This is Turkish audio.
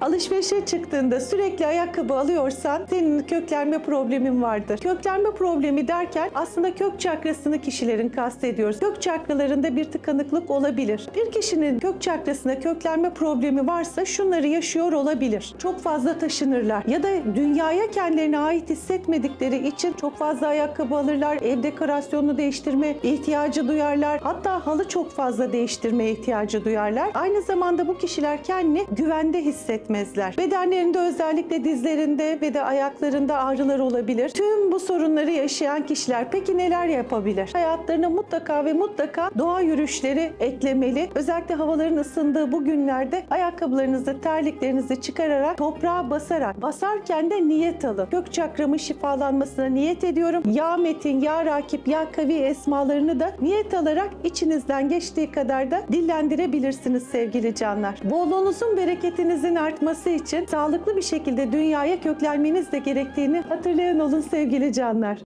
Alışverişe çıktığında sürekli ayakkabı alıyorsan senin köklenme problemin vardır. Köklenme problemi derken aslında kök çakrasını kişilerin kastediyoruz. Kök çakralarında bir tıkanıklık olabilir. Bir kişinin kök çakrasında köklenme problemi varsa şunları yaşıyor olabilir. Çok fazla taşınırlar ya da dünyaya kendilerine ait hissetmedikleri için çok fazla ayakkabı alırlar. Ev dekorasyonunu değiştirme ihtiyacı duyarlar. Hatta halı çok fazla değiştirmeye ihtiyacı duyarlar. Aynı zamanda bu kişiler kendini güvende hissetmezler. Bedenlerinde özellikle dizlerinde ve de ayaklarında ağrılar olabilir. Tüm bu sorunları yaşayan kişiler peki neler yapabilir? Hayatlarına mutlaka ve mutlaka doğa yürüyüşleri eklemeli. Özellikle havaların ısındığı bu günlerde ayakkabılarınızı, terliklerinizi çıkararak toprağa basarak basarken de niyet alın. Kök çakramın şifalanmasına niyet ediyorum. Ya Metin, Ya Rakip, Ya Kavi esmalarını da niyet alarak içinizden geçtiği kadar da dillendirebilirsiniz sevgili canlar. Bolluğunuzun, bereketinizin artması için sağlıklı bir şekilde dünyaya köklenmeniz de gerektiğini hatırlayan olun sevgili canlar.